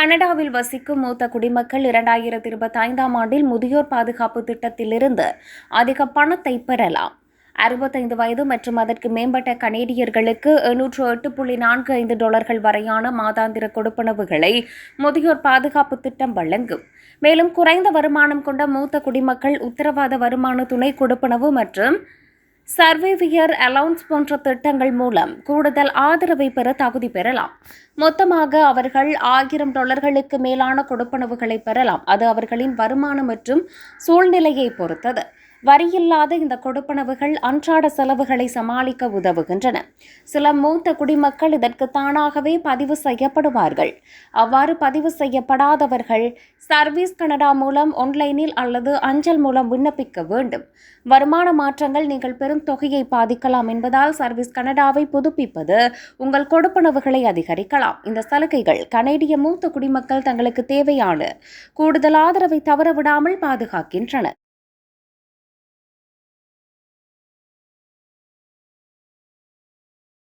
கனடாவில் வசிக்கும் மூத்த குடிமக்கள் இரண்டாயிரத்தி இருபத்தி ஐந்தாம் ஆண்டில் முதியோர் பாதுகாப்பு திட்டத்திலிருந்து அதிக பணத்தை பெறலாம். அறுபத்தைந்து வயது மற்றும் அதற்கு மேம்பட்ட கனேடியர்களுக்கு எண்ணூற்று எட்டு புள்ளி நான்கு ஐந்து டாலர்கள் வரையான மாதாந்திர கொடுப்பனவுகளை முதியோர் பாதுகாப்பு திட்டம் வழங்கும். மேலும் குறைந்த வருமானம் கொண்ட மூத்த குடிமக்கள் உத்தரவாத வருமான துணை கொடுப்பனவு மற்றும் சர்வேவியர் அலவுன்ஸ் போன்ற திட்டங்கள் மூலம் கூடுதல் ஆதரவை பெற தகுதி பெறலாம். மொத்தமாக அவர்கள் ஆயிரம் டாலர்களுக்கு மேலான கொடுப்பனவுகளை பெறலாம். அது அவர்களின் வருமானம் மற்றும் சூழ்நிலையை பொறுத்தது. வரியில்லாத இந்த கொடுப்பனவுகள் அன்றாட செலவுகளை சமாளிக்க உதவுகின்றன. சில மூத்த குடிமக்கள் இதற்கு தானாகவே பதிவு செய்யப்படுவார்கள். அவ்வாறு பதிவு செய்யப்படாதவர்கள் சர்வீஸ் கனடா மூலம் ஆன்லைனில் அல்லது அஞ்சல் மூலம் விண்ணப்பிக்க வேண்டும். வருமான மாற்றங்கள் நீங்கள் பெரும் தொகையை பாதிக்கலாம் என்பதால் சர்வீஸ் கனடாவை புதுப்பிப்பது உங்கள் கொடுப்பனவுகளை அதிகரிக்கலாம். இந்த சலுகைகள் கனேடிய மூத்த குடிமக்கள் தங்களுக்கு தேவையான கூடுதல் ஆதரவை தவறவிடாமல் பாதுகாக்கின்றன.